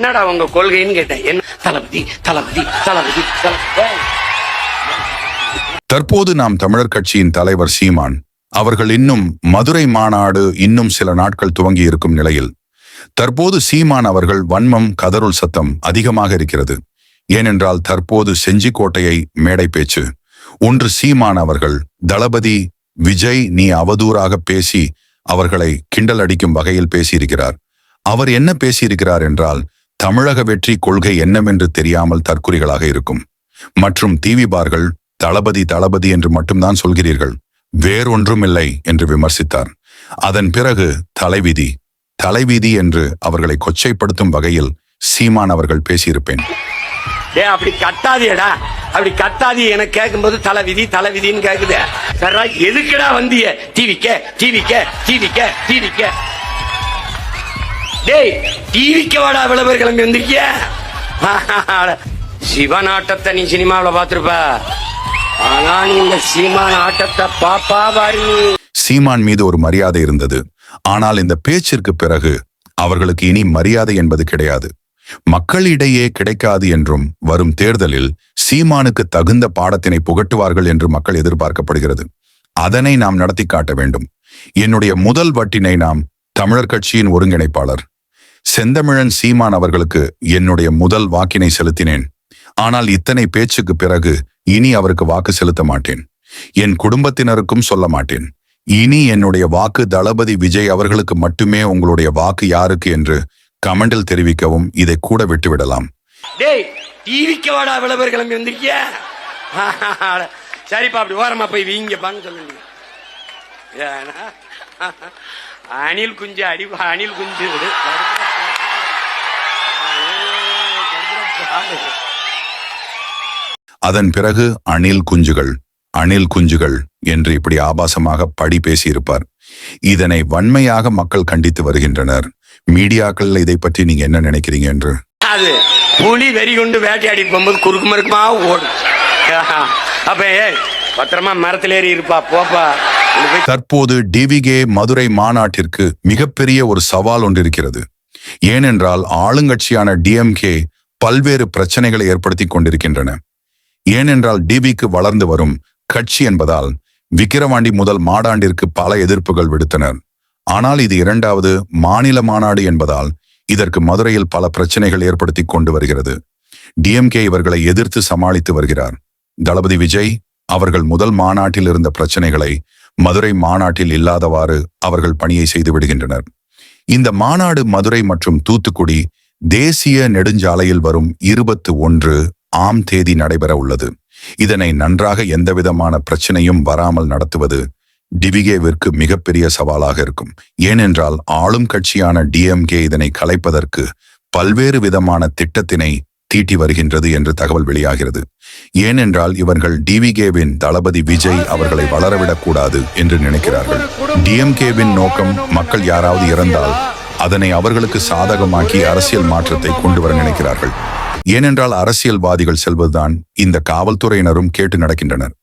என்னடா உங்க கொள்கைன்னு கேட்டேன். என்ன? தளபதி தளபதி தளபதி தற்போது நாம் தமிழர் கட்சியின் தலைவர் சீமான். அவர்கள் இன்னும் மதுரை மாநாடு இன்னும் சில நாட்கள் துவங்கி இருக்கும் நிலையில். தற்போது சீமான் அவர்கள் வன்மம் கதருள் சத்தம் அதிகமாக இருக்கிறது. ஏனென்றால் தற்போது செஞ்சிக்கோட்டையை மேடை பேச்சு. ஒன்று சீமான் அவர்கள் தளபதி விஜய் நீ அவதூறாக பேசி அவர்களை கிண்டல் அடிக்கும் வகையில் பேசியிருக்கிறார். அவர் என்ன பேசியிருக்கிறார் என்றால் தமிழக வெற்றி கொள்கை என்னவென்று தெரியாமல் தற்குறிகளாக இருக்கும். மற்றும் தீவிபார்கள் தளபதி தளபதி என்று மட்டும்தான் சொல்கிறீர்கள். வேறொன்றும் இல்லை என்று விமர்சித்தார். அதன் பிறகு தலைவிதி தலைவிதி என்று அவர்களை கொச்சைப்படுத்தும் வகையில் சீமான் அவர்கள் பேசியிருப்பேன். ஏ அப்படி கட்டாதியடா அப்படி கட்டாதி எனக்கு கேட்கும்போது தலைவிதி தலைவிதின்னு கேக்குது. சரா எதுக்குடா வந்திய? டிவிக்க டிவிக்க டிவிக்க டிவிக்க டேய் டிவிக்கு வாடா விளம்பர கிளம்பி வந்திருக்கிய? சிவன் ஆட்டத்தை நீ சினிமாவில் பார்த்துருப்ப. ஆனா நீ இந்த ஆட்டத்தை பாப்பா பாரு. சீமான் மீது ஒரு மரியாதை இருந்தது. ஆனால் இந்த பேச்சிற்கு பிறகு அவர்களுக்கு இனி மரியாதை என்பது கிடையாது. மக்களிடையே கிடைக்காது என்றும் வரும் தேர்தலில் சீமானுக்கு தகுந்த பாடத்தினை புகட்டுவார்கள் என்று மக்கள் எதிர்பார்க்கப்படுகிறது. அதனை நாம் நடத்தி காட்ட வேண்டும். என்னுடைய முதல் வட்டினை நாம் தமிழர் கட்சியின் ஒருங்கிணைப்பாளர் செந்தமிழன் சீமான் அவர்களுக்கு என்னுடைய முதல் வாக்கினை செலுத்தினேன். ஆனால் இத்தனை பேச்சுக்கு பிறகு இனி அவருக்கு வாக்கு செலுத்த மாட்டேன். என் குடும்பத்தினருக்கும் சொல்ல மாட்டேன். இனி என்னுடைய வாக்கு தளபதி விஜய் அவர்களுக்கு மட்டுமே உங்களுடைய வாக்கு யாருக்கு என்று கமெண்டில் தெரிவிக்கவும் இதை கூட விட்டுவிடலாம். வாடா கிளம்பி வந்திருக்கிய? சரிப்பா அப்படி ஓரமா போய் வீங்கப்பான்னு சொல்லுங்க. அணில் குஞ்சு அடி அணில் குஞ்சு. அதன் பிறகு அணில் குஞ்சுகள் அணில் குஞ்சுகள் என்று இப்படி ஆபாசமாக படி பேசியிருப்பார். இதனை வன்மையாக மக்கள் கண்டித்து வருகின்றனர். மீடியாக்கள் இதை பற்றி நீங்க என்ன நினைக்கிறீங்க என்று? அது புலி வெறி கொண்டு வேட்டையாடி போகும்போது குறுக்கு மறுக்குமா ஓடும். அப்ப பத்திரமா மரத்துல ஏறி இருப்பா போப்பா. தற்போது டிவிகே மதுரை மாநாட்டிற்கு மிகப்பெரிய ஒரு சவால் ஒன்று இருக்கிறது ஏனென்றால் ஆளுங்கட்சியான டிஎம்கே பல்வேறு பிரச்சனைகளை ஏற்படுத்தி கொண்டிருக்கின்றன. ஏனென்றால் டிபிக்கு வளர்ந்து வரும் கட்சி என்பதால் விக்கிரவாண்டி முதல் மாடாண்டிற்கு பல எதிர்ப்புகள் விடுத்தனர். ஆனால் இது இரண்டாவது மாநில மாநாடு என்பதால் இதற்கு மதுரையில் பல பிரச்சனைகள் ஏற்படுத்தி கொண்டு வருகிறது. டிஎம்கே இவர்களை எதிர்த்து சமாளித்து வருகிறார். தளபதி விஜய் அவர்கள் முதல் மாநாட்டில் இருந்த பிரச்சனைகளை மதுரை மாநாட்டில் இல்லாதவாறு அவர்கள் பணியை செய்து விடுகின்றனர். இந்த மாநாடு மதுரை மற்றும் தூத்துக்குடி தேசிய நெடுஞ்சாலையில் வரும் இருபத்து ஒன்று ஆம் தேதி நடைபெற உள்ளது. இதனை நன்றாக எந்தவிதமான பிரச்சனையும் வராமல் நடத்துவது டிவிகேவிற்கு மிகப்பெரிய சவாலாக இருக்கும். ஏனென்றால் ஆளும் கட்சியான டிஎம்கே இதனை கலைப்பதற்கு பல்வேறு விதமான திட்டத்தினை தீட்டி வருகின்றது என்று தகவல் வெளியாகிறது. ஏனென்றால் இவர்கள் டிவிகேவின் தளபதி விஜய் அவர்களை வளரவிடக்கூடாது என்று நினைக்கிறார்கள். டிஎம்கேவின் நோக்கம் மக்கள் யாராவது இறந்தால் அதனை அவர்களுக்கு சாதகமாக்கி அரசியல் மாற்றத்தை கொண்டு வர நினைக்கிறார்கள். ஏனென்றால் அரசியல்வாதிகள் செல்வதுதான் இந்த காவல்துறையினரும் கேட்டு நடக்கின்றனர்.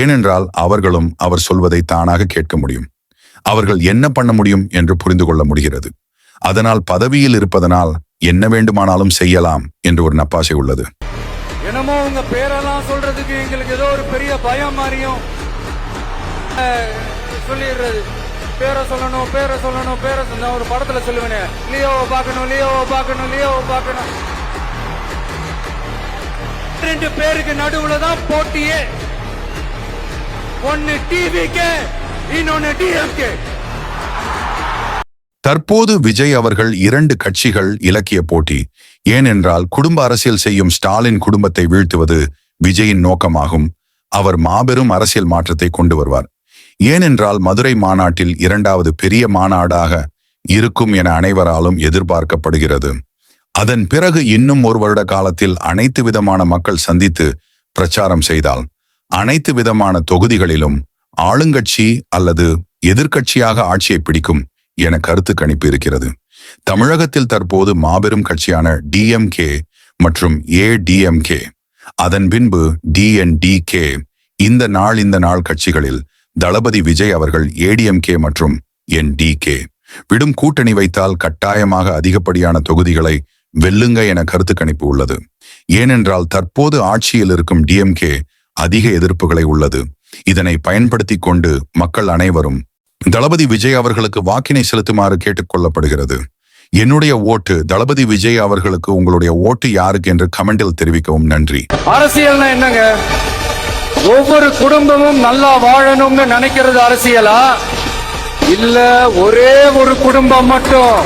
ஏனென்றால் அவர்களும் அவர் சொல்வதை தானாக கேட்க முடியும். அவர்கள் என்ன பண்ண முடியும் என்று புரிந்து கொள்ள முடிகிறது. அதனால் பதவியில் இருப்பதனால் என்ன வேண்டுமானாலும் செய்யலாம் என்று ஒரு நப்பாசை உள்ளது. என்னமோ உங்க பேரெல்லாம் சொல்றதுக்கு எங்களுக்கு ஏதோ ஒரு பெரிய பயம் மாதிரியும் சொல்லிடுறது. பேரை சொல்லணும் பேரை சொல்லணும் பேரை சொல்ல- ஒரு படத்துல சொல்லுவேனே. லியோவை பார்க்கணும் லியோவை பார்க்கணும் லியோவை பார்க்கணும். ரெண்டு பேருக்கு நடுவுல தான் போட்டியே. ஒன்னு டிவிக்கு இன்னொன்னு டிஎம்கே தற்போது விஜய் அவர்கள் இரண்டு கட்சிகள் இலக்கிய போட்டி. ஏனென்றால் குடும்ப அரசியல் செய்யும் ஸ்டாலின் குடும்பத்தை வீழ்த்துவது விஜயின் நோக்கமாகும். அவர் மாபெரும் அரசியல் மாற்றத்தை கொண்டு வருவார். ஏனென்றால் மதுரை மாநாட்டில் இரண்டாவது பெரிய மாநாடாக இருக்கும் என அனைவராலும் எதிர்பார்க்கப்படுகிறது. அதன் பிறகு இன்னும் ஒரு வருட காலத்தில் அனைத்து விதமான மக்கள் சந்தித்து பிரச்சாரம் செய்தால் அனைத்து விதமான தொகுதிகளிலும் ஆளுங்கட்சி அல்லது எதிர்கட்சியாக ஆட்சியை பிடிக்கும் என கருத்து கணிப்பு இருக்கிறது தமிழகத்தில் தற்போது மாபெரும் கட்சியான டிஎம்கே மற்றும் ஏடிஎம்கே அதன் பின்பு டிஎன்டிகே இந்த நாள் இந்த நாள் கட்சிகளில் தளபதி விஜய் அவர்கள் ஏடிஎம்கே மற்றும் என்டிகே விடும் கூட்டணி வைத்தால் கட்டாயமாக அதிகப்படியான தொகுதிகளை வெல்லுங்க என கருத்து கணிப்பு உள்ளது. ஏனென்றால் தற்போது ஆட்சியில் இருக்கும் டிஎம்கே அதிக எதிர்ப்புகளை உள்ளது. இதனை பயன்படுத்தி கொண்டு மக்கள் அனைவரும் தளபதி விஜய் அவர்களுக்கு வாக்கினை செலுத்துமாறு கேட்டுக்கொள்ளப்படுகிறது என்னுடைய ஓட்டு தளபதி விஜய் அவர்களுக்கு உங்களுடைய ஓட்டு யாருக்கு என்று கமெண்டில் தெரிவிக்கவும் நன்றி. அரசியல்னா என்னங்க? ஒவ்வொரு குடும்பமும் நல்லா வாழணும்னு நினைக்கிறது அரசியலா? இல்ல ஒரே ஒரு குடும்பம் மட்டும்?